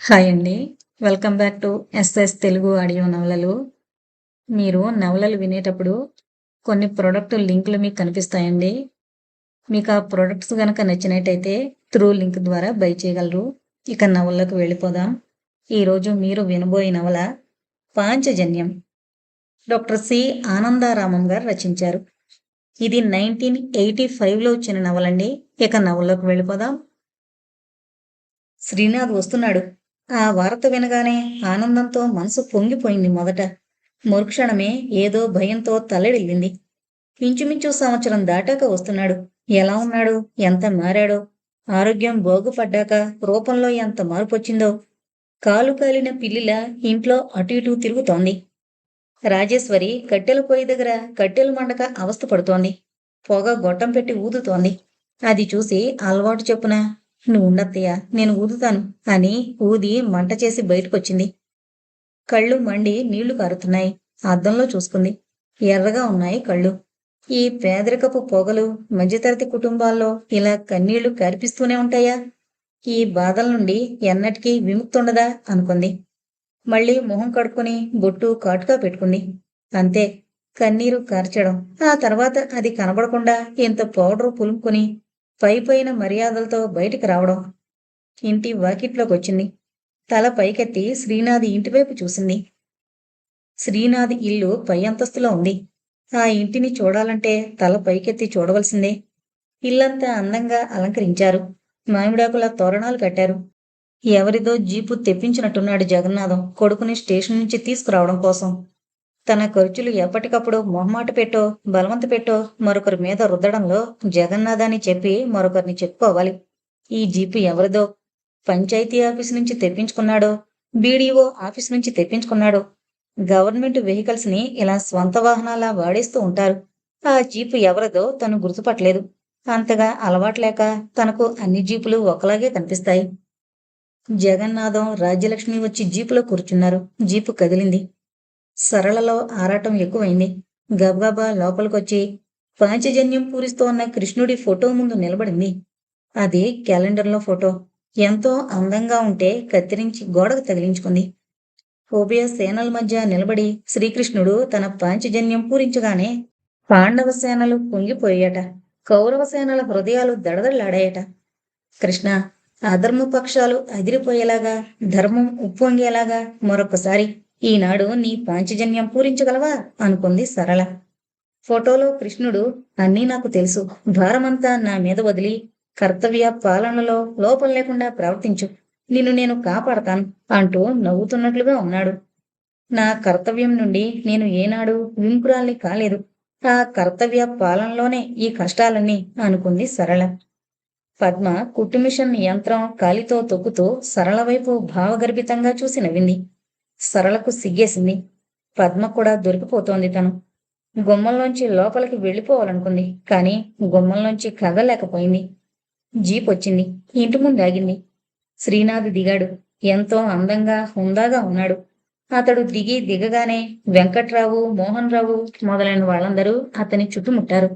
Hi అండి. Welcome back to SS Telugu audio నవలలు. మీరు నవలలు వినేటప్పుడు కొన్ని ప్రోడక్ట్ లింకులు మీకు కనిపిస్తాయండి. మీకు ఆ ప్రోడక్ట్స్ కనుక నచ్చినట్టయితే త్రూ లింక్ ద్వారా బై చేయగలరు. ఇక నవలకు వెళ్ళిపోదాం. ఈరోజు మీరు వినబోయే నవల పాంచజన్యం. Doctor C. ఆనందారామం గారు రచించారు. ఇది నైన్టీన్ ఎయిటీ ఫైవ్లో వచ్చిన నవలండి. ఇక నవల్లోకి వెళ్ళిపోదాం. శ్రీనాథ్ వస్తున్నాడు. ఆ వార్త వినగానే ఆనందంతో మనసు పొంగిపోయింది మొదట. మరుక్షణమే ఏదో భయంతో తల్లడిల్లింది. ఇంచుమించు సంవత్సరం దాటాక వస్తున్నాడు. ఎలా ఉన్నాడు? ఎంత మారాడో? ఆరోగ్యం బాగుపడ్డాక రూపంలో ఎంత మార్పొచ్చిందో. కాలు కాలిన పిల్లిల ఇంట్లో అటు ఇటు తిరుగుతోంది. రాజేశ్వరి కట్టెల పొయ్యి దగ్గర కట్టెలు మండక అవస్థ పడుతోంది. పొగ గొట్టం పెట్టి ఊదుతోంది. అది చూసి అలవాటు చెప్పున నువ్వు ఉండత్తయ్యా నేను ఊదుతాను. అని ఊది మంట చేసి బయటకొచ్చింది. కళ్ళు మండి నీళ్ళు కారుతున్నాయి. అద్దంలో చూసుకుంది. ఎర్రగా ఉన్నాయి కళ్ళు. ఈ పేదరికపు పొగలు మధ్యతరగతి కుటుంబాల్లో ఇలా కన్నీళ్ళు కరిపిస్తూనే ఉంటాయా? ఈ బాధల నుండి ఎన్నటికీ విముక్తుండదా? అనుకుంది. మళ్ళీ మొహం కడుక్కుని బొట్టు కాటుగా పెట్టుకుంది. అంతే కన్నీరు కార్చడం. ఆ తర్వాత అది కనబడకుండా ఇంత పౌడరు పులుముకొని పైపోయిన మర్యాదలతో బయటికి రావడం ఇంటి వాకిట్లోకి వచ్చింది. తల పైకెత్తి శ్రీనాథి ఇంటివైపు చూసింది. శ్రీనాథి ఇల్లు పై అంతస్తులో ఉంది. ఆ ఇంటిని చూడాలంటే తల పైకెత్తి చూడవలసిందే. ఇల్లంతా అందంగా అలంకరించారు. మామిడాకుల తోరణాలు కట్టారు. ఎవరిదో జీపు తెప్పించినట్టున్నాడు జగన్నాథం కొడుకుని స్టేషన్ నుంచి తీసుకురావడం కోసం. తన ఖర్చులు ఎప్పటికప్పుడు మొహమాట పెట్టో బలవంత పెట్టో మరొకరి మీద రుద్దడంలో జగన్నాథాన్ని చెప్పి మరొకరిని చెప్పుకోవాలి. ఈ జీపు ఎవరిదో? పంచాయతీ ఆఫీస్ నుంచి తెప్పించుకున్నాడో? బీడీఓ ఆఫీస్ నుంచి తెప్పించుకున్నాడో? గవర్నమెంట్ వెహికల్స్ని ఇలా స్వంత వాహనాలా వాడేస్తూ ఉంటారు. ఆ జీపు ఎవరిదో తను గుర్తుపట్టలేదు. అంతగా అలవాట్లేక తనకు అన్ని జీపులు ఒకలాగే కనిపిస్తాయి. జగన్నాథం రాజ్యలక్ష్మి వచ్చి జీపులో కూర్చున్నారు. జీపు కదిలింది. సరళలో ఆరాటం ఎక్కువైంది. గబగబా లోపలికొచ్చి పాంచజన్యం పూరిస్తూ ఉన్న కృష్ణుడి ఫోటో ముందు నిలబడింది. అది క్యాలెండర్లో ఫోటో. ఎంతో అందంగా ఉంటే కత్తిరించి గోడకు తగిలించుకుంది. ఉభయ సేనల మధ్య నిలబడి శ్రీకృష్ణుడు తన పాంచజన్యం పూరించగానే పాండవ సేనలు కుంగిపోయాట కౌరవ సేనల హృదయాలు దడదడలాడాయట. కృష్ణ అధర్మ పక్షాలు అదిరిపోయేలాగా ధర్మం ఉప్పొంగేలాగా మరొకసారి ఈనాడు నీ పాంచజన్యం పూరించగలవా? అనుకుంది సరళ. ఫోటోలో కృష్ణుడు అన్నీ నాకు తెలుసు. భారమంతా నా మీద వదిలి కర్తవ్య పాలనలో లోపం లేకుండా ప్రవర్తించు. నిన్ను నేను కాపాడతాను అంటూ నవ్వుతున్నట్లుగా ఉన్నాడు. నా కర్తవ్యం నుండి నేను ఏనాడు విముకురాల్ని కాలేదు. ఆ కర్తవ్య పాలనలోనే ఈ కష్టాలన్నీ అనుకుంది సరళ. పద్మ కుట్టుమిషన్ యంత్రం కాలితో తొక్కుతూ సరళ వైపు భావగర్భితంగా చూసి నవ్వింది. సరళకు సిగ్గేసింది. పద్మ కూడా దొరికిపోతోంది తను. గుమ్మంలోంచి లోపలికి వెళ్ళిపోవాలనుకుంది కానీ గుమ్మంలోంచి కదలేకపోయింది జీప్ వచ్చింది ఇంటి ముందు ఆగింది. శ్రీనాథ్ దిగాడు. ఎంతో అందంగా హుందాగా ఉన్నాడు. అతడు దిగి దిగగానే వెంకట్రావు మోహన్ రావు మొదలైన వాళ్ళందరూ అతని చుట్టుముట్టారు.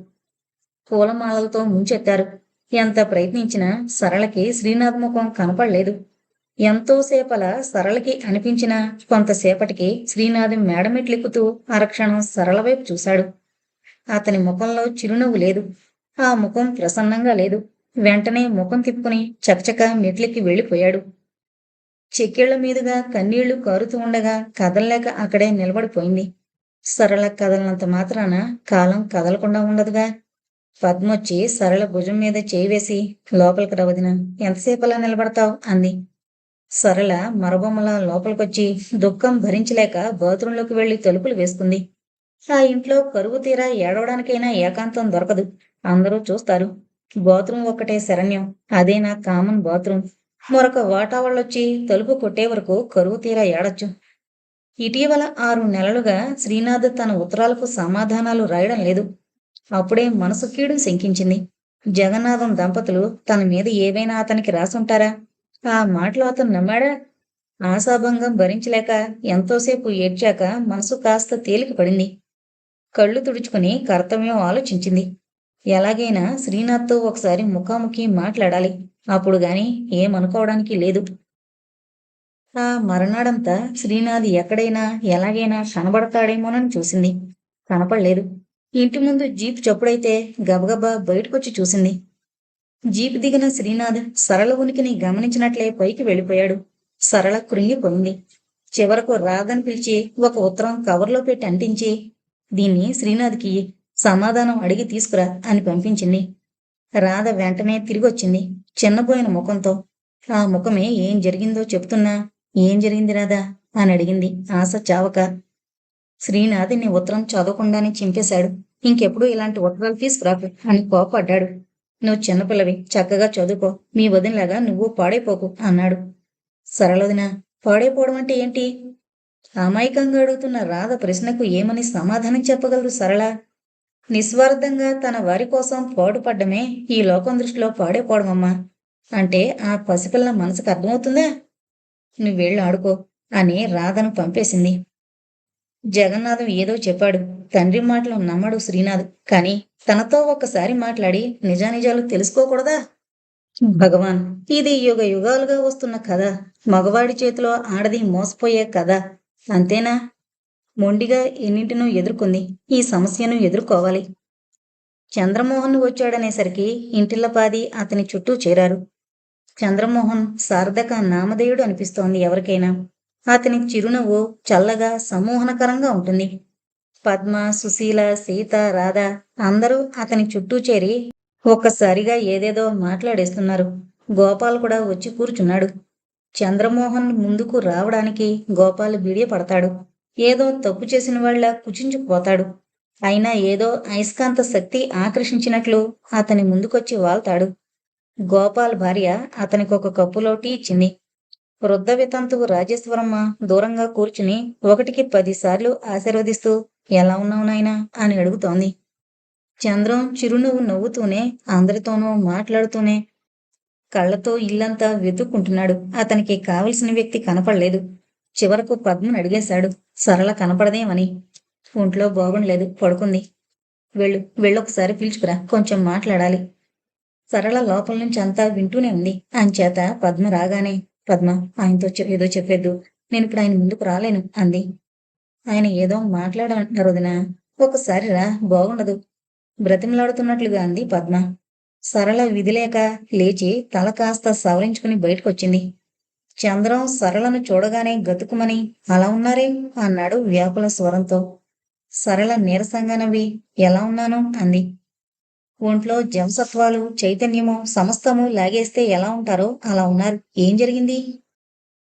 పూలమాలలతో ముంచెత్తారు. ఎంత ప్రయత్నించినా సరళకి శ్రీనాథ్ ముఖం కనపడలేదు. ఎంతోసేపల సరళకి అనిపించిన కొంతసేపటికి శ్రీనాథ్ మేడమెట్లెక్కుతూ అరక్షణం సరళవైపు చూశాడు. అతని ముఖంలో చిరునవ్వు లేదు. ఆ ముఖం ప్రసన్నంగా లేదు. వెంటనే ముఖం తిప్పుకుని చకచక మెట్లెక్కి వెళ్ళిపోయాడు. చెక్కిళ్ళ మీదుగా కన్నీళ్ళు కారుతూ ఉండగా కదలలేక అక్కడే నిలబడిపోయింది. సరళ కదలనంత మాత్రాన కాలం కదలకుండా ఉండదుగా. పద్మొచ్చి సరళ భుజం మీద చేయి వేసి లోపలికి రవదిన ఎంతసేపలా నిలబడతావు? అంది. సరళ మరబొమ్మల లోపలికొచ్చి దుఃఖం భరించలేక బాత్రూంలోకి వెళ్ళి తలుపులు వేసుకుంది. ఆ ఇంట్లో కరువు తీరా ఏడవడానికైనా ఏకాంతం దొరకదు. అందరూ చూస్తారు. బాత్రూం ఒక్కటే శరణ్యం. అదే నా కామన్ బాత్రూం? మరొక వాటావాళ్ళొచ్చి తలుపు కొట్టే వరకు కరువు తీరా ఏడొచ్చు. ఇటీవల ఆరు నెలలుగా శ్రీనాథ్ తన ఉత్తరాలకు సమాధానాలు రాయడం లేదు. అప్పుడే మనసు కీడు శంకించింది. జగన్నాథం దంపతులు తన మీద ఏవైనా అతనికి రాసుంటారా? ఆ మాటలు అతను నమ్మాడా? ఆశాభంగం భరించలేక ఎంతోసేపు ఏడ్చాక మనసు కాస్త తేలిక పడింది. కళ్ళు తుడుచుకుని కర్తవ్యం ఆలోచించింది. ఎలాగైనా శ్రీనాథ్తో ఒకసారి ముఖాముఖి మాట్లాడాలి. అప్పుడు గాని ఏమనుకోవడానికి లేదు. ఆ మరణాడంతా శ్రీనాథ్ ఎక్కడైనా ఎలాగైనా కనబడతాడేమోనని చూసింది. కనపడలేదు. ఇంటి ముందు జీప్ చప్పుడైతే గబగబా బయటకొచ్చి చూసింది. జీప్ దిగిన శ్రీనాథ్ సరళ ఉనికిని గమనించినట్లే పైకి వెళ్ళిపోయాడు. సరళ కృంగిపోయింది. చివరకు రాధని పిలిచి ఒక ఉత్తరం కవర్లో పెట్టి అంటించి దీన్ని శ్రీనాథ్కి సమాధానం అడిగి తీసుకురా అని పంపించింది. రాధ వెంటనే తిరిగొచ్చింది. చిన్నపోయిన ముఖంతో ఆ ముఖమే ఏం జరిగిందో చెప్తున్నా. ఏం జరిగింది రాధా? అని అడిగింది ఆశ చావక. శ్రీనాథ్ నీ ఉత్తరం చదవకుండానే చింపేశాడు. ఇంకెప్పుడు ఇలాంటి ఉత్తరాలు తీసుకురాకు అని కోపడ్డాడు నువ్వు చిన్నపిల్లవి చక్కగా చదువుకో. మీ వదినలాగా నువ్వు పాడైపోకు అన్నాడు. సరళదిన పాడైపోవడం అంటే ఏంటి? అమాయకంగా అడుగుతున్న రాధ ప్రశ్నకు ఏమని సమాధానం చెప్పగలరు సరళ? నిస్వార్థంగా తన వారి కోసం పాడుపడ్డమే ఈ లోకం దృష్టిలో పాడైపోవడమమ్మా అంటే ఆ పసిపిల్ల మనసుకు అర్థమవుతుందా? నువ్వు వెళ్ళి ఆడుకో అని రాధను పంపేసింది. జగన్నాథం ఏదో చెప్పాడు. తండ్రి మాటలు నమ్మడు శ్రీనాథ్. కానీ తనతో ఒక్కసారి మాట్లాడి నిజానిజాలు తెలుసుకోకూడదా? భగవాన్ ఇది యుగ యుగాలుగా వస్తున్న కథ. మగవాడి చేతిలో ఆడది మోసపోయే కథ. అంతేనా? మొండిగా ఎన్నింటినూ ఎదుర్కొంది. ఈ సమస్యను ఎదుర్కోవాలి. చంద్రమోహన్ వచ్చాడనేసరికి ఇంటిల్లపాది అతని చుట్టూ చేరారు. చంద్రమోహన్ సార్థక నామధేయుడు అనిపిస్తోంది ఎవరికైనా. అతని చిరునవ్వు చల్లగా సమ్మోహనకరంగా ఉంటుంది. పద్మ సుశీల సీత రాధ అందరూ అతని చుట్టూ చేరి ఒక్కసారిగా ఏదేదో మాట్లాడేస్తున్నారు. గోపాల్ కూడా వచ్చి కూర్చున్నాడు. చంద్రమోహన్ ముందుకు రావడానికి గోపాల్ బిడియపడతాడు ఏదో తప్పు చేసిన వాళ్ళ కుచించుకుపోతాడు. అయినా ఏదో అయస్కాంత శక్తి ఆకర్షించినట్లు అతని ముందుకొచ్చి వాల్తాడు గోపాల్ భార్య అతనికి ఒక కప్పులో టీ ఇచ్చింది. వృద్ధ వితంతువు రాజేశ్వరమ్మ దూరంగా కూర్చుని ఒకటికి పదిసార్లు ఆశీర్వదిస్తూ ఎలా ఉన్నావు నాయనా? అని అడుగుతోంది. చంద్రం చిరునవ్వు నవ్వుతూనే అందరితోనూ మాట్లాడుతూనే కళ్ళతో ఇల్లంతా వెతుక్కుంటున్నాడు. అతనికి కావలసిన వ్యక్తి కనపడలేదు. చివరకు పద్మను అడిగేశాడు సరళ కనపడదేమని? ఒంట్లో బాగుండలేదు పడుకుంది. వెళ్ళు వెళ్ళొకసారి పిలుచుకురా కొంచెం మాట్లాడాలి. సరళ లోపల నుంచి అంతా వింటూనే ఉంది. అంచేత పద్మ రాగానే పద్మ ఆయనతో ఏదో చెప్పేద్దు. నేను ఇప్పుడు ఆయన ముందుకు రాలేను అంది. ఆయన ఏదో మాట్లాడాలంటున్నారు వదిన ఒకసారి రా బాగుండదు. బ్రతిమలాడుతున్నట్లుగా అంది పద్మ. సరళ విధిలేక లేచి తల కాస్త సవరించుకుని బయటకొచ్చింది. చంద్రం సరళను చూడగానే గతుకుమని అలా ఉన్నారే? అన్నాడు వ్యాకుల స్వరంతో. సరళ నీరసంగా నవ్వి ఎలా ఉన్నాను? అంది. ఒంట్లో జవసత్వాలు చైతన్యము సమస్తము లాగేస్తే ఎలా ఉంటారో అలా ఉన్నారు. ఏం జరిగింది?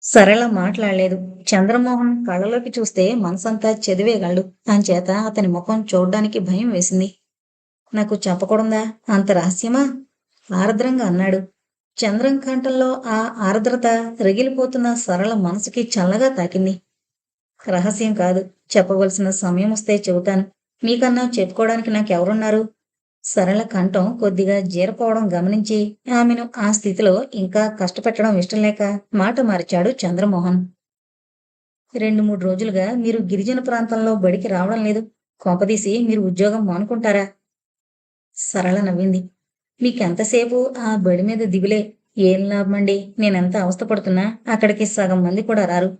సరళ మాట్లాడలేదు. చంద్రమోహన్ కళ్ళలోకి చూస్తే మనసంతా చదివేగాళ్ళు అంచేత అతని ముఖం చూడడానికి భయం వేసింది. నాకు చెప్పకూడదా? అంత రహస్యమా? ఆర్ద్రంగా అన్నాడు. చంద్రం కంఠంలో ఆ ఆర్ద్రత రగిలిపోతున్న సరళ మనసుకి చల్లగా తాకింది. రహస్యం కాదు. చెప్పవలసిన సమయం వస్తే చెబుతాను. మీకన్నా చెప్పుకోవడానికి నాకెవరున్నారు? సరళ కంఠం కొద్దిగా జీరపోవడం గమనించి ఆమెను ఆ స్థితిలో ఇంకా కష్టపెట్టడం ఇష్టం లేక మాట మార్చాడు చంద్రమోహన్. రెండు మూడు రోజులుగా మీరు గిరిజన ప్రాంతంలో బడికి రావడం లేదు. కోపదీసి మీరు ఉద్యోగం మానుకుంటారా? సరళ నవ్వింది. మీకెంతసేపు ఆ బడి మీద దిగులే? ఏం లాభమండి? నేనెంత అవస్థపడుతున్నా? అక్కడికి సగం మంది కూడా రారు.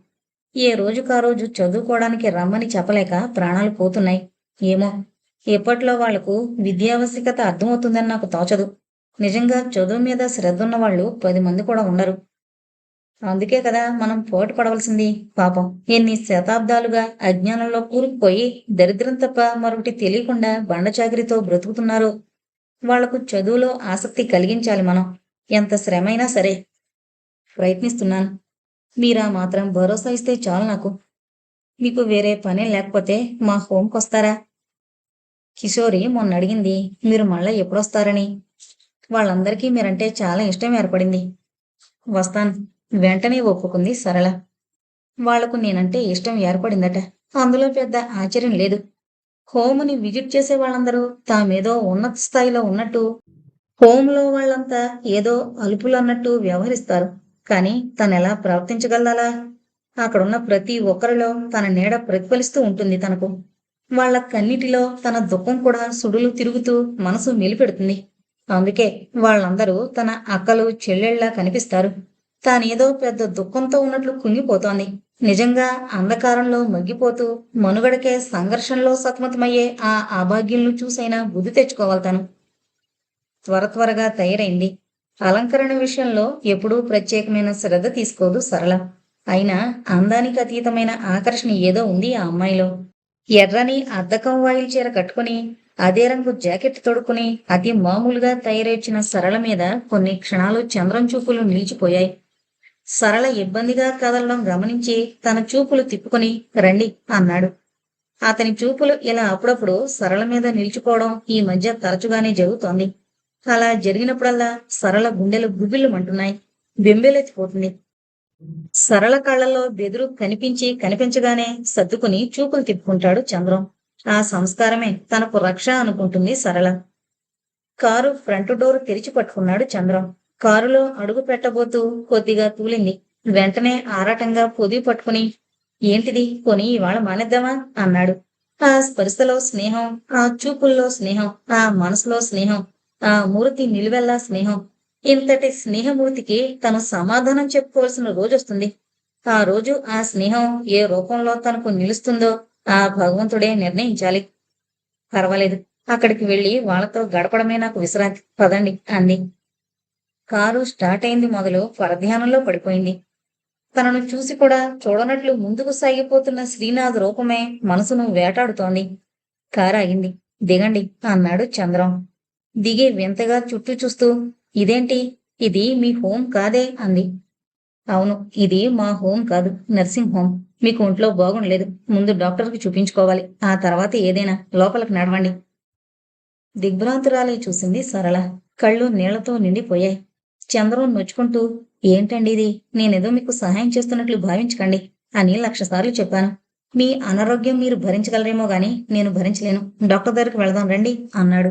ఏ రోజుకా రోజు చదువుకోవడానికి రమ్మని చెప్పలేక ప్రాణాలు పోతున్నాయి. ఏమో ఎప్పట్లో వాళ్ళకు విద్యావశ్యకత అర్థమవుతుందని నాకు తోచదు. నిజంగా చదువు మీద శ్రద్ధ ఉన్న వాళ్ళు పది మంది కూడా ఉండరు. అందుకే కదా మనం పోటు పడవలసింది పాపం ఎన్ని శతాబ్దాలుగా అజ్ఞానంలో కూరుకుపోయి దరిద్రం తప్ప మరొకటి తెలియకుండా బండచాకిరితో బ్రతుకుతున్నారో. వాళ్ళకు చదువులో ఆసక్తి కలిగించాలి మనం. ఎంత శ్రమైనా సరే. ప్రయత్నిస్తున్నాను. మీరా మాత్రం భరోసా ఇస్తే చాలు నాకు. మీకు వేరే పనే లేకపోతే మా హోంకి వస్తారా కిషోరి మొన్న అడిగింది మీరు మళ్ళీ ఎప్పుడొస్తారని? వాళ్ళందరికీ మీరంటే చాలా ఇష్టం ఏర్పడింది. వస్తాను. వెంటనే ఒప్పుకుంది సరళ. వాళ్ళకు నేనంటే ఇష్టం ఏర్పడిందట. అందులో పెద్ద ఆశ్చర్యం లేదు. హోమ్ని విజిట్ చేసే వాళ్ళందరూ తామేదో ఉన్నత స్థాయిలో ఉన్నట్టు హోంలో వాళ్ళంతా ఏదో అలుపులు అన్నట్టు వ్యవహరిస్తారు. కానీ తనెలా ప్రవర్తించగలదాలా అక్కడున్న ప్రతి ఒక్కరిలో తన నీడ ప్రతిఫలిస్తూ ఉంటుంది తనకు. వాళ్ళ కన్నిటిలో తన దుఃఖం కూడా సుడులు తిరుగుతూ మనసు మెలిపెడుతుంది అందుకే వాళ్ళందరూ తన అక్కలు చెల్లెళ్ళా కనిపిస్తారు. తానేదో పెద్ద దుఃఖంతో ఉన్నట్లు కుంగిపోతోంది. నిజంగా అంధకారంలో మగ్గిపోతూ మనుగడకే సంఘర్షణలో సతమతమయ్యే ఆ అభాగ్యులను చూసైనా బుద్ధి తెచ్చుకోవాలి తను. త్వర త్వరగా తయారైంది. అలంకరణ విషయంలో ఎప్పుడూ ప్రత్యేకమైన శ్రద్ధ తీసుకోదు సరళ. అయినా అందానికి అతీతమైన ఆకర్షణ ఏదో ఉంది ఆ అమ్మాయిలో. ఎర్రని అద్దకం వాయిల్ చీర కట్టుకుని అదే రంగు జాకెట్ తొడుక్కుని అతి మామూలుగా తయారేచిన సరళ మీద కొన్ని క్షణాలు చంద్రం చూపులు నిలిచిపోయాయి. సరళ ఇబ్బందిగా కదలడం గమనించి తన చూపులు తిప్పుకొని రండి అన్నాడు. అతని చూపులు ఇలా అప్పుడప్పుడు సరళ మీద నిలిచిపోవడం ఈ మధ్య తరచుగానే జరుగుతోంది. అలా జరిగినప్పుడల్లా సరళ గుండెలు గుబిల్లుమంటున్నాయి. బెంబేలెత్తిపోతుంది. సరళ కళ్ళలో బెదురు కనిపించి కనిపించగానే సర్దుకుని చూపులు తిప్పుకుంటాడు చంద్రం. ఆ సంస్కారమే తనకు రక్ష అనుకుంటుంది సరళ. కారు ఫ్రంట్ డోర్ తెరిచి పట్టుకున్నాడు చంద్రం. కారులో అడుగు పెట్టబోతూ కొద్దిగా తూలింది. వెంటనే ఆరాటంగా పొదివి పట్టుకుని ఏంటిది? కొని ఇవాళ మానేద్దామా? అన్నాడు. ఆ స్పర్శలో స్నేహం ఆ చూపుల్లో స్నేహం ఆ మనసులో స్నేహం ఆ మూర్తి నిలువెల్లా స్నేహం ఇంతటి స్నేహమూర్తికి తను సమాధానం చెప్పుకోవాల్సిన రోజు వస్తుంది. ఆ రోజు ఆ స్నేహం ఏ రూపంలో తనకు నిలుస్తుందో ఆ భగవంతుడే నిర్ణయించాలి. పర్వాలేదు అక్కడికి వెళ్ళి వాళ్ళతో గడపడమే నాకు విశ్రాంతి. పదండి అంది. కారు స్టార్ట్ అయింది మొదలు పరధ్యానంలో పడిపోయింది. తనను చూసి కూడా చూడనట్లు ముందుకు సాగిపోతున్న శ్రీనాథ్ రూపమే మనసును వేటాడుతోంది. కారు ఆగింది. దిగండి అన్నాడు చంద్రం. దిగి వింతగా చుట్టూ చూస్తూ ఇదేంటి? ఇది మీ హోమ్ కాదే? అంది. అవును ఇది మా హోం కాదు నర్సింగ్ హోమ్ మీకు ఒంట్లో బాగుండలేదు ముందు డాక్టర్కి చూపించుకోవాలి. ఆ తర్వాత ఏదైనా లోపలికి నడవండి. దిగ్భ్రాంతురాలే చూసింది సరళ. కళ్ళు నీళ్ళతో నిండిపోయాయి. చంద్రం నొచ్చుకుంటూ ఏంటండి ఇది? నేనేదో మీకు సహాయం చేస్తున్నట్లు భావించకండి అని లక్షసార్లు చెప్పాను. మీ అనారోగ్యం మీరు భరించగలరేమో గాని నేను భరించలేను. డాక్టర్ దగ్గరికి వెళదాం రండి అన్నాడు.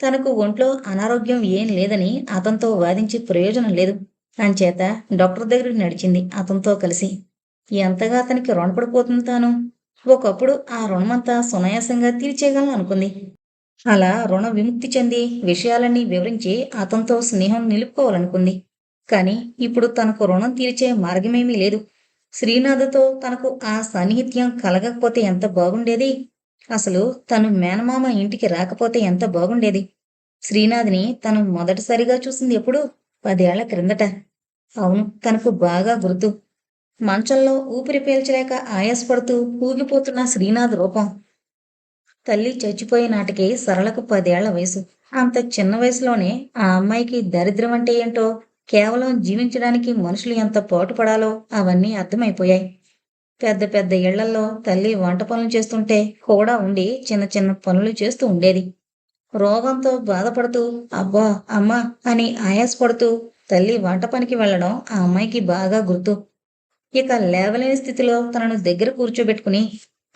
తనకు ఒంట్లో అనారోగ్యం ఏం లేదని అతనితో వాదించి ప్రయోజనం లేదు. అంచేత డాక్టర్ దగ్గరికి నడిచింది అతనితో కలిసి. ఎంతగా అతనికి రుణపడిపోతుంది తాను? ఒకప్పుడు ఆ రుణమంతా సునాయాసంగా తీర్చేయగలను అనుకుంది. అలా రుణ విముక్తి చెంది విషయాలన్నీ వివరించి అతనితో స్నేహం నిలుపుకోవాలనుకుంది. కానీ ఇప్పుడు తనకు రుణం తీర్చే మార్గమేమీ లేదు. శ్రీనాథతో తనకు ఆ సాన్నిహిత్యం కలగకపోతే ఎంత బాగుండేది? అసలు తను మేనమామ ఇంటికి రాకపోతే ఎంత బాగుండేది. శ్రీనాథ్ని తను మొదటిసారిగా చూసింది ఎప్పుడు పదేళ్ళ క్రిందట. అవును తనకు బాగా గుర్తు. మంచంలో ఊపిరి పీల్చలేక ఆయాసపడుతూ ఊగిపోతున్న శ్రీనాథ్ రూపం. తల్లి చచ్చిపోయే నాటికి సరళకు పదేళ్ళ వయసు. అంత చిన్న వయసులోనే ఆ అమ్మాయికి దరిద్రం అంటే ఏంటో కేవలం జీవించడానికి మనుషులు ఎంత పాటుపడాలో అవన్నీ అర్థమైపోయాయి. పెద్ద పెద్ద ఇళ్ళలో తల్లి వంట పనులు చేస్తుంటే కూడా ఉండి చిన్న చిన్న పనులు చేస్తూ ఉండేది. రోగంతో బాధపడుతూ అబ్బా అమ్మా అని ఆయాసపడుతూ తల్లి వంట పనికి వెళ్ళడం ఆ అమ్మాయికి బాగా గుర్తు. ఇక లేవలేని స్థితిలో తనను దగ్గర కూర్చోబెట్టుకుని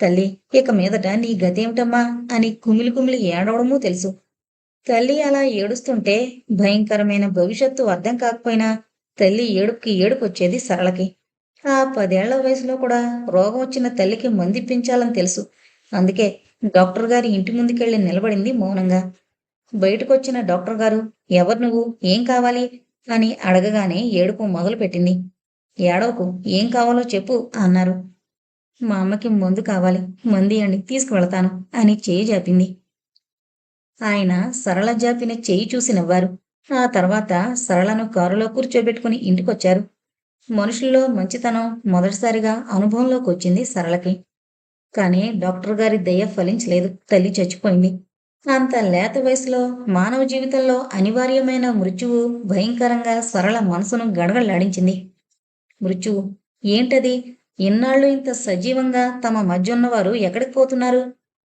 తల్లి ఇక మీదట నీ గతేమిటమ్మా? అని కుమిలి కుమిలి ఏడవడమూ తెలుసు. తల్లి అలా ఏడుస్తుంటే భయంకరమైన భవిష్యత్తు అర్థం కాకపోయినా తల్లి ఏడుపుకి ఏడుపు వచ్చేది సరళకి. ఆ పదేళ్ళ వయసులో కూడా రోగం వచ్చిన తల్లికి మందిప్పించాలని తెలుసు. అందుకే డాక్టర్ గారి ఇంటి ముందుకెళ్ళి నిలబడింది మౌనంగా. బయటకొచ్చిన డాక్టర్ గారు ఎవరు నువ్వు? ఏం కావాలి? అని అడగగానే ఏడుపు మొదలుపెట్టింది. ఏడవకు ఏం కావాలో చెప్పు అన్నారు. మా అమ్మకి మందు కావాలి మంది అండి తీసుకువెళతాను అని చేయి జాపింది. ఆయన సరళ జాపిన చేయి చూసి నవ్వారు. ఆ తర్వాత సరళను కారులో కూర్చోబెట్టుకుని ఇంటికొచ్చారు. మనుషుల్లో మంచితనం మొదటిసారిగా అనుభవంలోకి వచ్చింది సరళకి. కానీ డాక్టర్ గారి దయ ఫలించలేదు తల్లి చచ్చిపోయింది. అంత లేత వయసులో మానవ జీవితంలో అనివార్యమైన మృత్యువు భయంకరంగా సరళ మనసును గడగడలాడించింది. మృత్యువు ఏంటది? ఇన్నాళ్ళు ఇంత సజీవంగా తమ మధ్య ఉన్నవారు ఎక్కడికి పోతున్నారు?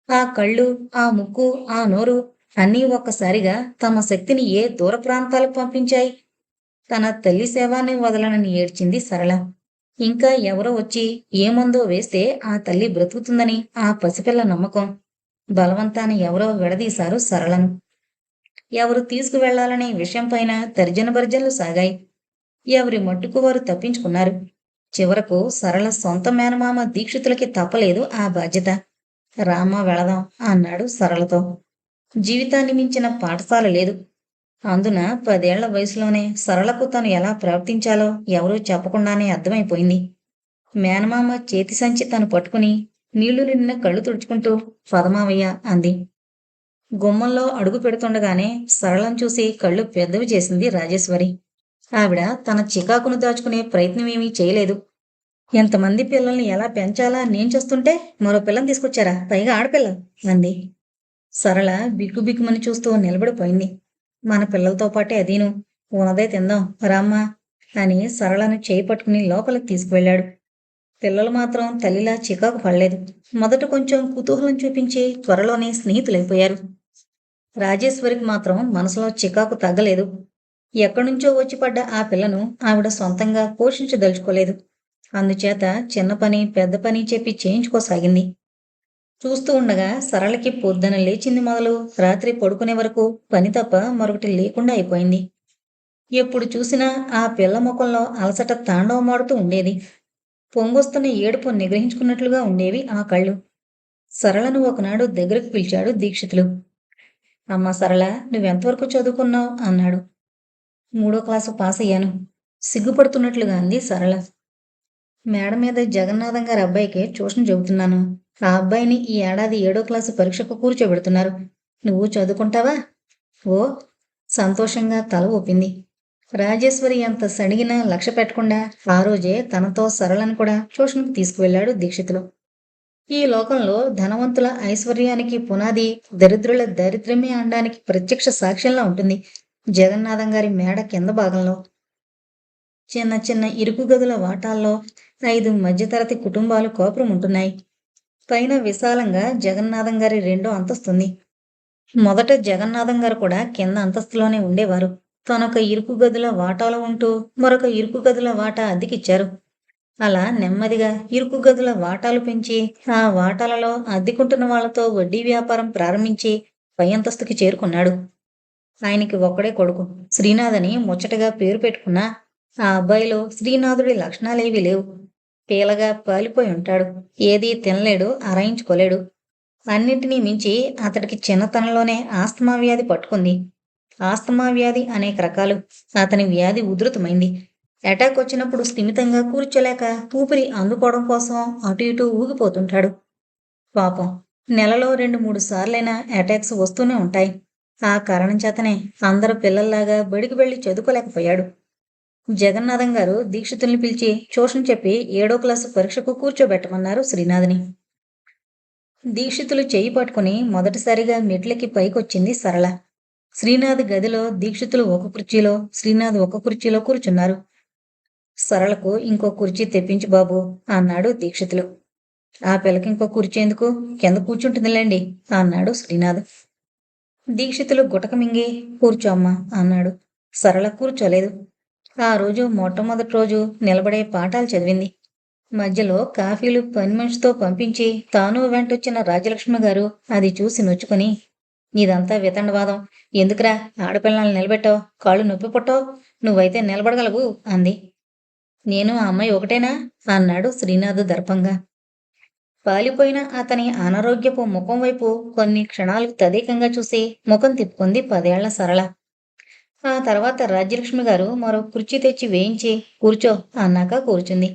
ఆ కళ్ళు ఆ ముక్కు ఆ నోరు అన్నీ ఒక్కసారిగా తమ శక్తిని ఏ దూర ప్రాంతాలకు పంపించాయి? తన తల్లి సేవాన్ని వదలనని ఏడ్చింది సరళ. ఇంకా ఎవరో వచ్చి ఏమందో వేస్తే ఆ తల్లి బ్రతుకుతుందని ఆ పసిపిల్ల నమ్మకం. బలవంతాన్ని ఎవరో విడదీశారు సరళను ఎవరు తీసుకువెళ్ళాలనే విషయం పైన తర్జన భర్జనలు సాగాయి. ఎవరి మట్టుకు వారు తప్పించుకున్నారు. చివరకు సరళ సొంత మేనమామ దీక్షితులకి తప్పలేదు ఆ బాధ్యత. రామ వెళదాం అన్నాడు సరళతో. జీవితాన్ని మించిన పాఠశాల లేదు. అందున పదేళ్ళ వయసులోనే సరళకు తను ఎలా ప్రవర్తించాలో ఎవరూ చెప్పకుండానే అర్థమైపోయింది. మేనమామ చేతి సంచి తను పట్టుకుని నీళ్ళు నిండిన కళ్ళు తుడుచుకుంటూ పదమావయ్య అంది. గుమ్మంలో అడుగు పెడుతుండగానే సరళం చూసి కళ్ళు పెద్దవి చేసింది రాజేశ్వరి. ఆవిడ తన చికాకును దాచుకునే ప్రయత్నం ఏమీ చేయలేదు. ఎంతమంది పిల్లల్ని ఎలా పెంచాలా? నేను చూస్తుంటే మరో పిల్లని తీసుకొచ్చారా? పైగా ఆడపిల్ల అంది. సరళ బిక్కు బిక్కుమని చూస్తూ నిలబడిపోయింది. మన పిల్లలతో పాటే అదీను. ఉన్నదే తిందాం రామ్మా అని సరళను చేయి పట్టుకుని లోపలికి తీసుకువెళ్ళాడు. పిల్లలు మాత్రం తల్లిలా చికాకు పడలేదు. మొదట కొంచెం కుతూహలం చూపించి త్వరలోనే స్నేహితులైపోయారు. రాజేశ్వరికి మాత్రం మనసులో చికాకు తగ్గలేదు. ఎక్కడ్నుంచో వచ్చి పడ్డ ఆ పిల్లను ఆవిడ సొంతంగా పోషించదలుచుకోలేదు. అందుచేత చిన్న పని పెద్ద పని చెప్పి చేయించుకోసాగింది. చూస్తూ ఉండగా సరళకి పొద్దున లేచింది మొదలు. రాత్రి పడుకునే వరకు పని తప్ప మరొకటి లేకుండా అయిపోయింది. ఎప్పుడు చూసినా ఆ పిల్ల ముఖంలో అలసట తాండవమాడుతూ ఉండేది. పొంగొస్తున్న ఏడుపు నిగ్రహించుకున్నట్లుగా ఉండేవి ఆ కళ్ళు. సరళను ఒకనాడు దగ్గరకు పిలిచాడు దీక్షితులు. అమ్మా సరళ నువ్వెంతవరకు చదువుకున్నావు? అన్నాడు. మూడో క్లాసు పాస్ అయ్యాను. సిగ్గుపడుతున్నట్లుగా అంది సరళ. మేడ మీద జగన్నాథం గారి అబ్బాయికి ట్యూషన్ చెబుతున్నాను. ఆ అబ్బాయిని ఈ ఏడాది ఏడో క్లాసు పరీక్షకు కూర్చోబెడుతున్నారు. నువ్వు చదువుకుంటావా? ఓ సంతోషంగా తల ఊపింది. రాజేశ్వరి అంత సడిగినా లక్ష్య పెట్టకుండా ఆ రోజే తనతో సరళను కూడా ట్యూషన్కి తీసుకువెళ్ళాడు దీక్షితులు. ఈ లోకంలో ధనవంతుల ఐశ్వర్యానికి పునాది దరిద్రుల దారిద్ర్యమే అనడానికి ప్రత్యక్ష సాక్ష్యంలా ఉంటుంది జగన్నాథం గారి మేడ కింద భాగంలో. చిన్న చిన్న ఇరుకు గదుల వాటాల్లో ఐదు మధ్యతరగతి కుటుంబాలు కోపురం ఉంటున్నాయి పైన విశాలంగా జగన్నాథం గారి రెండో అంతస్తుంది. మొదట జగన్నాథం గారు కూడా కింద అంతస్తులోనే ఉండేవారు. తనొక ఇరుకు గదుల వాటాలో ఉంటూ మరొక ఇరుకు గదుల వాటా అద్దెకిచ్చారు. అలా నెమ్మదిగా ఇరుకు గదుల వాటాలు పెంచి ఆ వాటాలలో అద్దెకుంటున్న వాళ్ళతో వడ్డీ వ్యాపారం ప్రారంభించి పై అంతస్తుకి చేరుకున్నాడు. ఆయనకి ఒక్కడే కొడుకు. శ్రీనాథ్ అని ముచ్చటగా పేరు పెట్టుకున్నా ఆ అబ్బాయిలో శ్రీనాథుడి లక్షణాలేవీ లేవు. పీలగా పాలిపోయి ఉంటాడు. ఏదీ తినలేడు అరాయించుకోలేడు. అన్నింటినీ మించి అతడికి చిన్నతనంలోనే ఆస్తమా వ్యాధి పట్టుకుంది. ఆస్తమా వ్యాధి అనేక రకాలు. అతని వ్యాధి ఉధృతమైంది. అటాక్ వచ్చినప్పుడు స్థిమితంగా కూర్చోలేక ఊపిరి అందుకోవడం కోసం అటు ఇటు ఊగిపోతుంటాడు. పాపం. నెలలో రెండు మూడు సార్లైనా అటాక్స్ వస్తూనే ఉంటాయి. ఆ కారణం చేతనే అందరు పిల్లల్లాగా బడికి వెళ్ళి చదువుకోలేకపోయాడు. జగన్నాథం గారు దీక్షితుల్ని పిలిచి ట్యూషన్ చెప్పి ఏడో క్లాసు పరీక్షకు కూర్చోబెట్టమన్నారు శ్రీనాథ్ని. దీక్షితులు చేయి పట్టుకుని మొదటిసారిగా మెట్లకి పైకొచ్చింది సరళ. శ్రీనాథ్ గదిలో దీక్షితులు ఒక కుర్చీలో శ్రీనాథ్ ఒక కుర్చీలో కూర్చున్నారు. సరళకు ఇంకో కుర్చీ తెప్పించు బాబు అన్నాడు దీక్షితులు. ఆ పిల్లకి ఇంకో కుర్చీ ఎందుకు? కింద కూర్చుంటుందిలేండి అన్నాడు శ్రీనాథ్. దీక్షితులు గుటకమింగి కూర్చోమ్మా కూర్చో అమ్మా అన్నాడు. సరళ కూర్చోలేదు. ఆ రోజు మొట్టమొదటి రోజు నిలబడే పాఠాలు చదివింది. మధ్యలో కాఫీలు పని మనిషితో పంపించి తాను వెంటొచ్చిన రాజలక్ష్మి గారు అది చూసి నొచ్చుకొని ఇదంతా వితండవాదం. ఎందుకురా ఆడపిల్లల్ని నిలబెట్టావు? కాళ్ళు నొప్పి పుట్టావు? నువ్వైతే నిలబడగలవు అంది. నేను ఆ అమ్మాయి ఒకటేనా? అన్నాడు శ్రీనాథ్ దర్పంగా. పాలిపోయిన అతని అనారోగ్యపు ముఖం వైపు కొన్ని క్షణాలు తదేకంగా చూసి ముఖం తిప్పుకుంది పదేళ్ళ సరళ. ఆ తర్వాత రాజ్యలక్ష్మి గారు మరో కుర్చీ తెచ్చి వేయించి కూర్చో అన్నాక కూర్చుంది.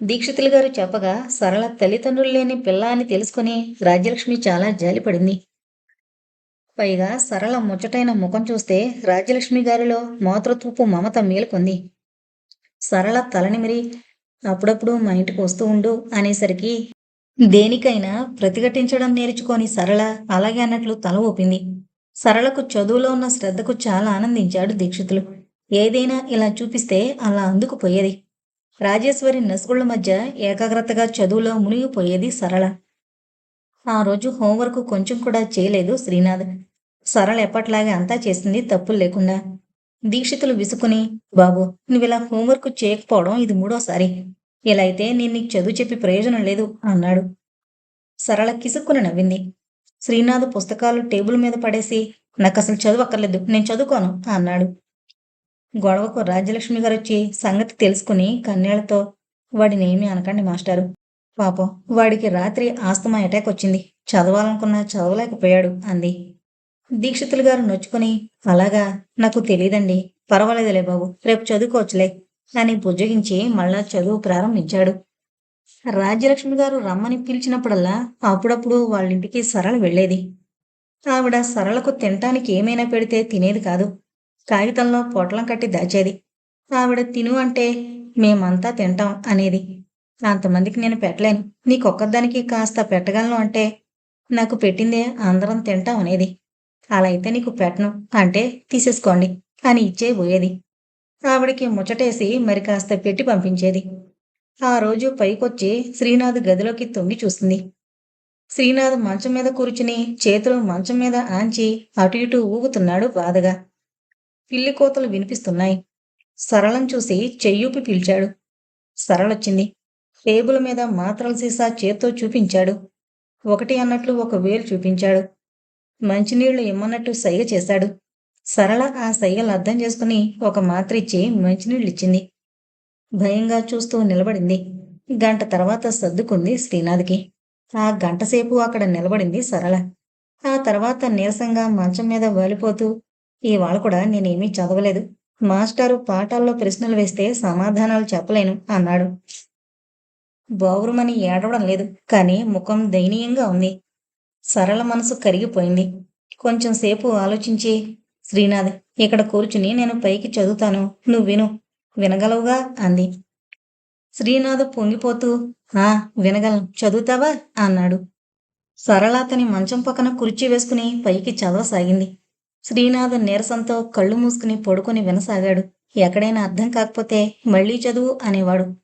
దీక్షితులు గారు చెప్పగా సరళ తల్లిదండ్రులు లేని పిల్ల అని తెలుసుకుని రాజ్యలక్ష్మి చాలా జాలిపడింది పైగా సరళ ముచ్చటైన ముఖం చూస్తే రాజ్యలక్ష్మి గారిలో మాతృత్వపు మమత మేలుకుంది. సరళ తలనిమిరి అప్పుడప్పుడు మా ఇంటికి వస్తూ ఉండు అనేసరికి దేనికైనా ప్రతిఘటించడం నేర్చుకొని సరళ అలాగే అన్నట్లు తల ఊపింది. సరళకు చదువులో ఉన్న శ్రద్ధకు చాలా ఆనందించాడు దీక్షితులు. ఏదైనా ఇలా చూపిస్తే అలా అందుకుపోయేది రాజేశ్వరి నసుగుళ్ళ మధ్య ఏకాగ్రతగా చదువులో మునిగిపోయేది సరళ. ఆ రోజు హోంవర్క్ కొంచెం కూడా చేయలేదు శ్రీనాథ్. సరళ ఎప్పట్లాగే అంతా చేసింది తప్పులు లేకుండా. దీక్షితులు విసుకుని బాబు నువ్విలా హోంవర్క్ చేయకపోవడం ఇది మూడోసారి. ఇలా అయితే నేను నీకు చదువు చెప్పి ప్రయోజనం లేదు అన్నాడు. సరళ కిసుక్కున నవ్వింది. శ్రీనాథ్ పుస్తకాలు టేబుల్ మీద పడేసి నాకు అసలు చదువు అక్కర్లేదు నేను చదువుకోను అన్నాడు. గొడవకు రాజ్యలక్ష్మి గారు వచ్చి సంగతి తెలుసుకుని కన్నేళ్ళతో వాడిని ఏమీ అనకండి మాస్టారు. పాపం వాడికి రాత్రి ఆస్తమా అటాక్ వచ్చింది. చదవాలనుకున్నా చదవలేకపోయాడు అంది. దీక్షితులు గారు నొచ్చుకొని అలాగా నాకు తెలియదండి పర్వాలేదులే బాబు రేపు చదువుకోవచ్చులే అని బుజ్జగించి మళ్ళా చదువు ప్రారంభించాడు. రాజ్యలక్ష్మి గారు రమ్మని పిలిచినప్పుడల్లా అప్పుడప్పుడు వాళ్ళింటికి సరళ వెళ్ళేది. ఆవిడ సరళకు తినటానికి ఏమైనా పెడితే తినేది కాదు. కాగితంలో పొట్లం కట్టి దాచేది. ఆవిడ తిను అంటే మేమంతా తింటాం అనేది. అంతమందికి నేను పెట్టలేను. నీకొక్కదానికి కాస్త పెట్టగలను అంటే నాకు పెట్టిందే అందరం తింటాం అనేది. అలా అయితే నీకు పెట్టను అంటే తీసేసుకోండి అని ఇచ్చే పోయేది. ఆవిడకి ముచ్చటేసి మరి కాస్త పెట్టి పంపించేది. ఆ రోజు పైకొచ్చి శ్రీనాథ్ గదిలోకి తొంగి చూస్తుంది శ్రీనాథ్ మంచం మీద కూర్చుని చేతులు మంచం మీద ఆంచి అటు ఇటు ఊగుతున్నాడు బాధగా. పిల్లి కోతలు వినిపిస్తున్నాయి. సరళం చూసి చెయ్యూపి పిలిచాడు. సరళొచ్చింది. టేబుల్ మీద మాత్రల సీసా చేత్తో చూపించాడు. ఒకటి అన్నట్లు ఒక వేలు చూపించాడు. మంచినీళ్ళు ఇమ్మన్నట్టు సైగ చేశాడు. సరళ ఆ సైగలు అర్థం చేసుకుని ఒక మాత్ర ఇచ్చి మంచినీళ్ళు ఇచ్చింది భయంగా చూస్తూ నిలబడింది. గంట తర్వాత సర్దుకుంది శ్రీనాథ్కి. ఆ గంటసేపు అక్కడ నిలబడింది సరళ. ఆ తర్వాత నీరసంగా మంచం మీద వాలిపోతూ ఇవాళ కూడా నేనేమీ చదవలేదు. మాస్టారు పాఠాల్లో ప్రశ్నలు వేస్తే సమాధానాలు చెప్పలేను అన్నాడు. బావురుమని ఏడవడం లేదు కానీ ముఖం దయనీయంగా ఉంది. సరళ మనసు కరిగిపోయింది. కొంచెం సేపు ఆలోచించి శ్రీనాథ్ ఇక్కడ కూర్చుని నేను పైకి చదువుతాను. నువ్వు విను. వినగలవుగా? అంది. శ్రీనాథ్ పొంగిపోతూ ఆ వినగలను. చదువుతావా? అన్నాడు. సరళ అతని మంచం పక్కన కుర్చీ వేసుకుని పైకి చదవసాగింది. శ్రీనాథ్ నీరసంతో కళ్ళు మూసుకుని పడుకొని వినసాగాడు. ఎక్కడైనా అర్థం కాకపోతే మళ్ళీ చదువు అనేవాడు.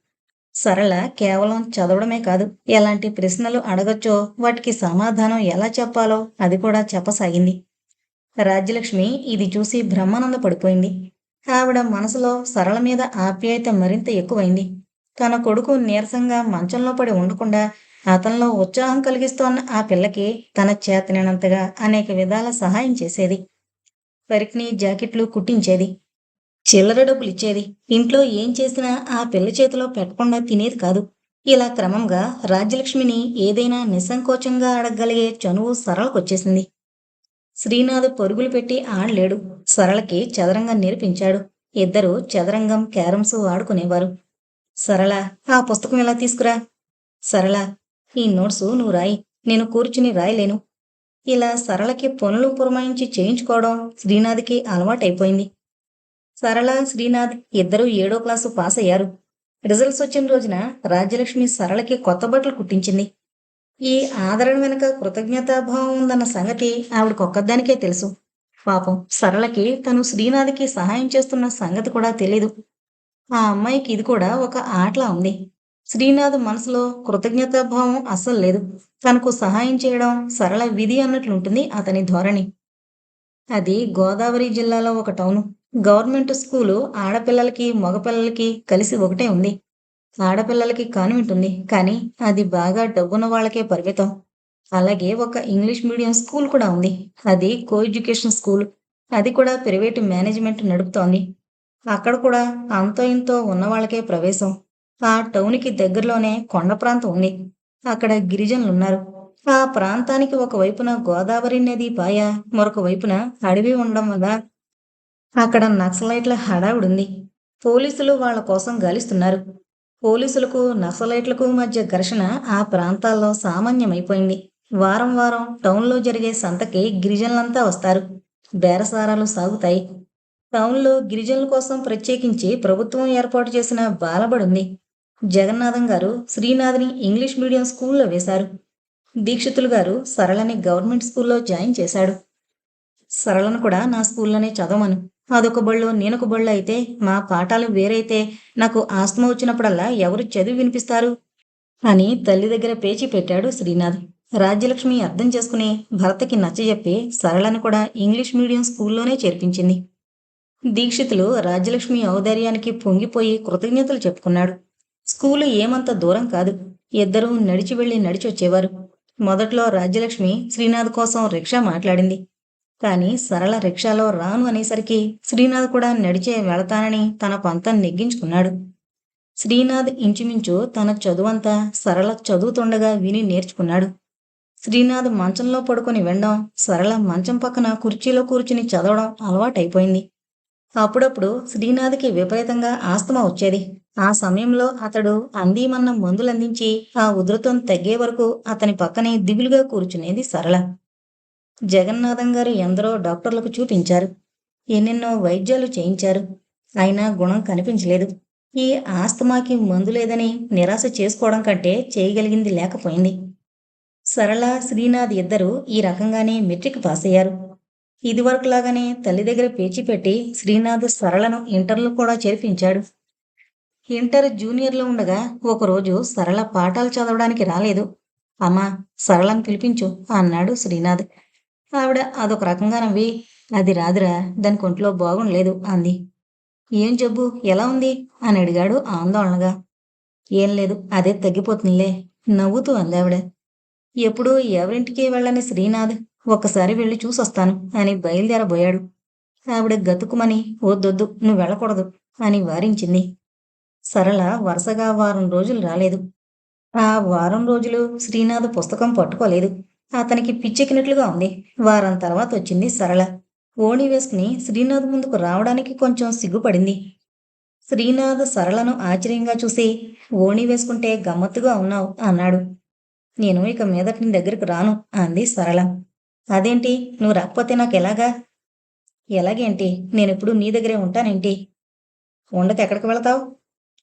సరళ కేవలం చదవడమే కాదు ఎలాంటి ప్రశ్నలు అడగచ్చో వాటికి సమాధానం ఎలా చెప్పాలో అది కూడా చెప్పసాగింది. రాజ్యలక్ష్మి ఇది చూసి బ్రహ్మానంద పడిపోయింది ఆవిడ మనసులో సరళ మీద ఆప్యాయత మరింత ఎక్కువైంది. తన కొడుకు నీరసంగా మంచంలో పడి ఉండకుండా అతనిలో ఉత్సాహం కలిగిస్తోన్న ఆ పిల్లకి తన చేతనైనంతగా అనేక విధాల సహాయం చేసేది. పరిక్ని జాకెట్లు కుట్టించేది. చిల్లర డబ్బులు ఇచ్చేది. ఇంట్లో ఏం చేసినా ఆ పిల్ల చేతిలో పెట్టకుండా తినేది కాదు. ఇలా క్రమంగా రాజ్యలక్ష్మిని ఏదైనా నిస్సంకోచంగా అడగగలిగే చనువు సరళకొచ్చేసింది. శ్రీనాథ్ పరుగులు పెట్టి ఆడలేడు. సరళకి చదరంగం నేర్పించాడు. ఇద్దరు చదరంగం క్యారమ్స్ ఆడుకునేవారు. సరళ ఆ పుస్తకం ఎలా తీసుకురా? సరళ ఈ నోట్సు నువ్వు రాయి. నేను కూర్చుని రాయలేను. ఇలా సరళకి పనులు పురమాయించి చేయించుకోవడం శ్రీనాథ్కి అలవాటైపోయింది. సరళ శ్రీనాథ్ ఇద్దరూ ఏడో క్లాసు పాస్ అయ్యారు రిజల్ట్స్ వచ్చిన రోజున రాజ్యలక్ష్మి సరళకి కొత్త బట్టలు కుట్టించింది. ఈ ఆదరణ వెనుక కృతజ్ఞతాభావం ఉందన్న సంగతి ఆవిడకొక్కదానికే తెలుసు. పాపం సరళకి తను శ్రీనాథ్కి సహాయం చేస్తున్న సంగతి కూడా తెలీదు. ఆ అమ్మాయికి ఇది కూడా ఒక ఆటలా ఉంది. శ్రీనాథ్ మనసులో కృతజ్ఞతాభావం అస్సలు లేదు. తనకు సహాయం చేయడం సరళ విధి అన్నట్లుంటుంది అతని ధోరణి. అది గోదావరి జిల్లాలో ఒక టౌను. గవర్నమెంట్ స్కూలు ఆడపిల్లలకి మగపిల్లలకి కలిసి ఒకటే ఉంది. ఆడపిల్లలకి కాన్వెంట్ ఉంది కానీ అది బాగా డబ్బున్న వాళ్ళకే పరిమితం. అలాగే ఒక ఇంగ్లీష్ మీడియం స్కూల్ కూడా ఉంది. అది కో ఎడ్యుకేషన్ స్కూల్. అది కూడా ప్రైవేటు మేనేజ్మెంట్ నడుపుతోంది. అక్కడ కూడా అంతో ఇంతో ఉన్న వాళ్ళకే ప్రవేశం. ఆ టౌన్కి దగ్గరలోనే కొండ ప్రాంతం ఉంది. అక్కడ గిరిజనులు ఉన్నారు ఆ ప్రాంతానికి ఒక వైపున గోదావరి నది పాయ మరొక వైపున అడవి ఉండడం వల్ల అక్కడ నక్సలైట్ల హడావుడుంది. పోలీసులు వాళ్ళ కోసం గాలిస్తున్నారు. పోలీసులకు నక్సలైట్లకు మధ్య ఘర్షణ ఆ ప్రాంతాల్లో సామాన్యమైపోయింది. వారం వారం టౌన్లో జరిగే సంతకి గిరిజనులంతా వస్తారు. బేరసారాలు సాగుతాయి. టౌన్లో గిరిజనుల కోసం ప్రత్యేకించి ప్రభుత్వం ఏర్పాటు చేసిన బాలబడుంది. జగన్నాథం గారు శ్రీనాథ్ని ఇంగ్లీష్ మీడియం స్కూల్లో వేశారు. దీక్షితులు గారు సరళని గవర్నమెంట్ స్కూల్లో జాయిన్ చేశాడు. సరళను కూడా నా స్కూల్లోనే చదవమను. అదొక బళ్ళు నేనొక బళ్ళు అయితే మా పాఠాలు వేరైతే నాకు ఆస్తమ వచ్చినప్పుడల్లా ఎవరు చదివి వినిపిస్తారు? అని తల్లి దగ్గర పేచి పెట్టాడు శ్రీనాథ్. రాజ్యలక్ష్మి అర్థం చేసుకుని భర్తకి నచ్చజెప్పి సరళను కూడా ఇంగ్లీష్ మీడియం స్కూల్లోనే చేర్పించింది. దీక్షితులు రాజ్యలక్ష్మి ఔదార్యానికి పొంగిపోయి కృతజ్ఞతలు చెప్పుకున్నాడు. స్కూలు ఏమంత దూరం కాదు. ఇద్దరూ నడిచి వెళ్ళి నడిచి వచ్చేవారు మొదట్లో రాజ్యలక్ష్మి శ్రీనాథ్ కోసం రిక్షా మాట్లాడింది. కానీ సరళ రిక్షాలో రాను అనేసరికి శ్రీనాథ్ కూడా నడిచే వెళతానని తన పంతం నెగ్గించుకున్నాడు. శ్రీనాథ్ ఇంచుమించు తన చదువంతా సరళ చదువుతుండగా విని నేర్చుకున్నాడు. శ్రీనాథ్ మంచంలో పడుకొని వినడం సరళ మంచం పక్కన కుర్చీలో కూర్చుని చదవడం అలవాటైపోయింది. అప్పుడప్పుడు శ్రీనాథ్కి విపరీతంగా ఆస్తమా వచ్చేది. ఆ సమయంలో అతడు అందిమన్న మందులందించి ఆ ఉధృతం తగ్గే వరకు అతని పక్కనే దిగులుగా కూర్చునేది సరళ. జగన్నాథం గారు ఎందరో డాక్టర్లకు చూపించారు. ఎన్నెన్నో వైద్యాలు చేయించారు. అయినా గుణం కనిపించలేదు. ఈ ఆస్తమాకి మందు లేదని నిరాశ చేసుకోవడం కంటే చేయగలిగింది లేకపోయింది. సరళ శ్రీనాథ్ ఇద్దరు ఈ రకంగానే మెట్రిక్ పాస్ అయ్యారు ఇదివరకులాగానే తల్లి దగ్గర పేచిపెట్టి శ్రీనాథ్ సరళను ఇంటర్లో కూడా చేర్పించాడు. ఇంటర్ జూనియర్లో ఉండగా ఒకరోజు సరళ పాఠాలు చదవడానికి రాలేదు. అమ్మా సరళను పిలిపించు అన్నాడు శ్రీనాథ్. ఆవిడ అదొక రకంగా నవ్వి అది రాదురా దాని కొంట్లో బాగుండలేదు అంది. ఏం జబ్బు ఎలా ఉంది? అని అడిగాడు ఆందోళనగా. ఏం లేదు అదే తగ్గిపోతుందిలే నవ్వుతూ అంది ఆవిడ. ఎప్పుడూ ఎవరింటికి వెళ్ళని శ్రీనాథ్ ఒక్కసారి వెళ్ళి చూసొస్తాను అని బయలుదేరబోయాడు. ఆవిడ గతుకుమని వద్దొద్దు నువ్వు వెళ్ళకూడదు అని వారించింది. సరళ వరుసగా వారం రోజులు రాలేదు. ఆ వారం రోజులు శ్రీనాథ్ పుస్తకం పట్టుకోలేదు. అతనికి పిచ్చెక్కినట్లుగా ఉంది. వారం తర్వాత వచ్చింది సరళ. ఓణి వేసుకుని శ్రీనాథ్ ముందుకు రావడానికి కొంచెం సిగ్గుపడింది. శ్రీనాథ్ సరళను ఆశ్చర్యంగా చూసి ఓణి వేసుకుంటే గమ్మత్తుగా ఉన్నావు అన్నాడు. నేను ఇక మీదట నీ దగ్గరికి రాను అంది సరళ. అదేంటి? నువ్వు రాకపోతే నాకు ఎలాగా ఎలాగేంటి? నేనెప్పుడు నీ దగ్గరే ఉంటానేంటి? ఉండక ఎక్కడికి వెళతావు?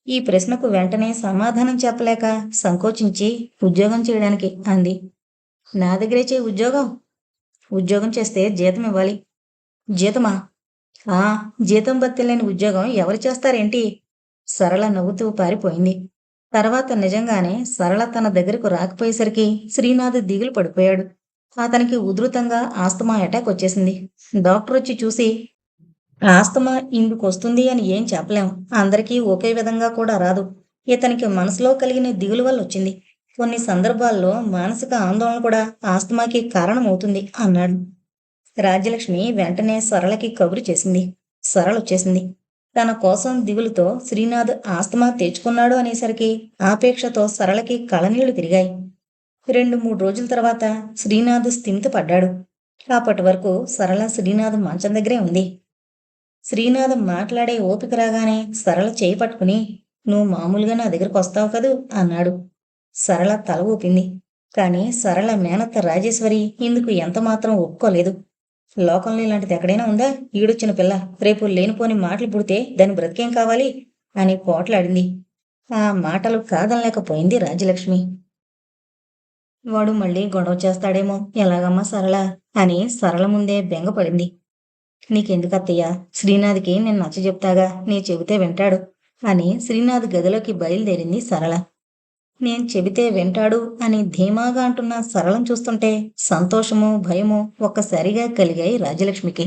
ఈ ప్రశ్నకు వెంటనే సమాధానం చెప్పలేక సంకోచించి ఉద్యోగం చేయడానికి అంది. నా దగ్గరే చేయి ఉద్యోగం. ఉద్యోగం చేస్తే జీతం ఇవ్వాలి. జీతమా? ఆ జీతం బత్తెలేని ఉద్యోగం ఎవరు చేస్తారేంటి? సరళ నవ్వుతూ పారిపోయింది. తర్వాత నిజంగానే సరళ తన దగ్గరకు రాకపోయేసరికి శ్రీనాథ్ దిగులు పడిపోయాడు. అతనికి ఉధృతంగా ఆస్తమా అటాక్ వచ్చేసింది. డాక్టర్ వచ్చి చూసి ఆస్తమా ఇందుకు వస్తుంది అని ఏం చెప్పలేం. అందరికీ ఒకే విధంగా కూడా రాదు. ఇతనికి మనసులో కలిగిన దిగులు వల్ల వచ్చింది. కొన్ని సందర్భాల్లో మానసిక ఆందోళన కూడా ఆస్తమాకి కారణమవుతుంది అన్నాడు. రాజ్యలక్ష్మి వెంటనే సరళకి కబురు చేసింది. సరళ వచ్చేసింది తన కోసం దిగులుతో శ్రీనాథ్ ఆస్తమా తెచ్చుకున్నాడు అనేసరికి ఆపేక్షతో సరళకి కళనీళ్ళు తిరిగాయి. రెండు మూడు రోజుల తర్వాత శ్రీనాథ్ స్థిమిత పడ్డాడు అప్పటి వరకు సరళ శ్రీనాథ్ మంచం దగ్గరే ఉంది. శ్రీనాథ్ మాట్లాడే ఓపిక రాగానే సరళ చేయి పట్టుకుని నువ్వు మామూలుగా నా దగ్గరకు వస్తావు కదూ అన్నాడు. సరళ తల ఊపింది. కానీ సరళ మేనత్త రాజేశ్వరి ఇందుకు ఎంతమాత్రం ఒప్పుకోలేదు. లోకంలో ఇలాంటిది ఎక్కడైనా ఉందా? ఈడొచ్చిన పిల్ల రేపు లేనిపోని మాటలు పుడితే దాని బ్రతికేం కావాలి? అని పోట్లాడింది. ఆ మాటలు కాదనలేకపోయింది రాజలక్ష్మి. వాడు మళ్ళీ గొడవ చేస్తాడేమో ఎలాగమ్మా సరళ? అని సరళ ముందే బెంగపడింది. నీకెందుకు అత్తయ్య శ్రీనాథ్కి నేను నచ్చ చెప్తాగా నీ చెబితే వింటాడు అని శ్రీనాథ్ గదిలోకి బయలుదేరింది సరళ. నేను చెబితే వింటాడు అని ధీమాగా అంటున్న సరళం చూస్తుంటే సంతోషము భయము ఒక్కసారిగా కలిగాయి రాజలక్ష్మికి.